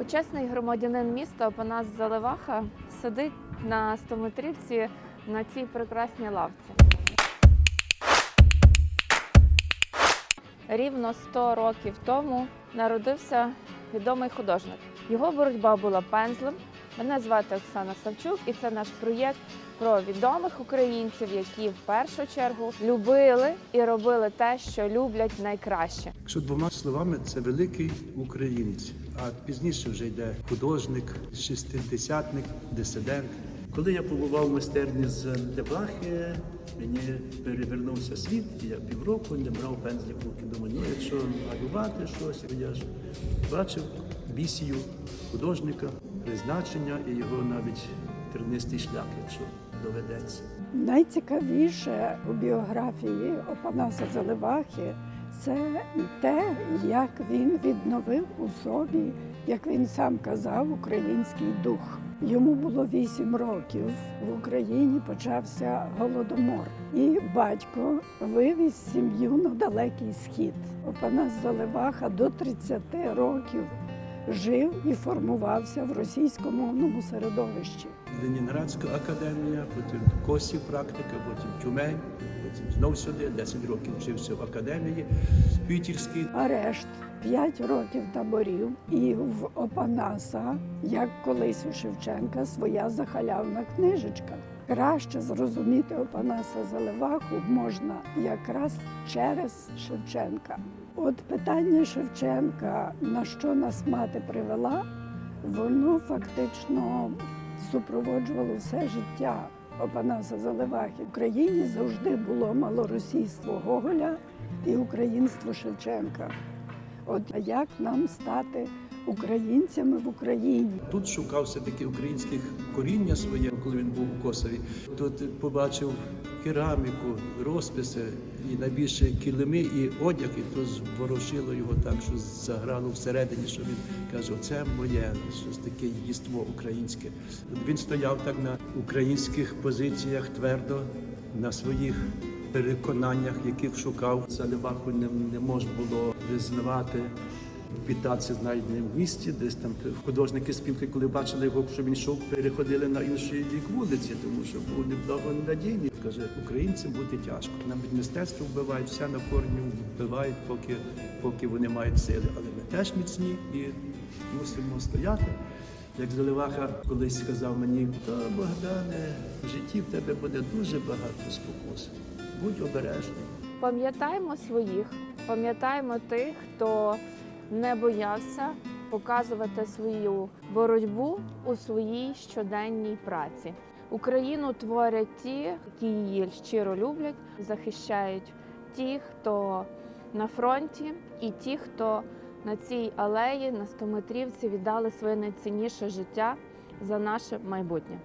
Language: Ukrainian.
Почесний громадянин міста Опанас Заливаха сидить на стометрівці на цій прекрасній лавці. Рівно 100 років тому народився відомий художник. Його боротьба була пензлем. Мене звати Оксана Савчук, і це наш проєкт про відомих українців, які в першу чергу любили і робили те, що люблять найкраще. Якщо двома словами, це великий українець, а пізніше вже йде художник, шестидесятник, дисидент. Коли я побував в майстерні з Деблахи, мені перевернувся світ, і я півроку не брав пензлик в руки. Думаю, ну якщо малювати щось, я ж бачив місію художника, призначення і його навіть тернистий шлях, якщо доведеться. Найцікавіше у біографії Опанаса Заливахи це те, як він відновив у собі, як він сам казав, український дух. Йому було вісім років. В Україні почався голодомор, і батько вивіз сім'ю на далекий схід. Опанас Заливаха до 30 років жив і формувався в російськомовному середовищі. Ленінградська академія, потім Косів практика, потім Тюмень, потім знов сюди, 10 років вчився в академії Пітірській. Арешт 5 років таборів, і в Опанаса, як колись у Шевченка, своя захалявна книжечка. Краще зрозуміти Опанаса Заливаху можна якраз через Шевченка. От питання Шевченка, на що нас мати привела, воно фактично супроводжувало все життя Опанаса Заливахи. В Україні завжди було малоросійство Гоголя і українство Шевченка. От як нам стати українцями в Україні? Тут шукав все-таки українське коріння своє, коли він був у Косові. Тут побачив кераміку, розписи і найбільше килими і одяг, і то зворушило його так, що заграло всередині, що він каже, оце моє, щось таке їство українське. Він стояв так на українських позиціях твердо, на своїх переконаннях, яких шукав. Заливаху не, не можна було визнавати. Вітатися знайденим в місті, десь там художники спілки, коли бачили його, що він йшов, переходили на інший бік вулиці, тому що був неблагонадійний. Каже, українцям бути тяжко. Навіть мистецтво вбивають, все на корню вбивають, поки, поки вони мають сили. Але ми теж міцні і мусимо стояти. Як Заливаха колись сказав мені, то Богдане, в житті в тебе буде дуже багато спокус. Будь обережний. Пам'ятаємо своїх, пам'ятаємо тих, хто не боявся показувати свою боротьбу у своїй щоденній праці. Україну творять ті, які її щиро люблять, захищають ті, хто на фронті, і ті, хто на цій алеї на стометрівці віддали своє найцінніше життя за наше майбутнє.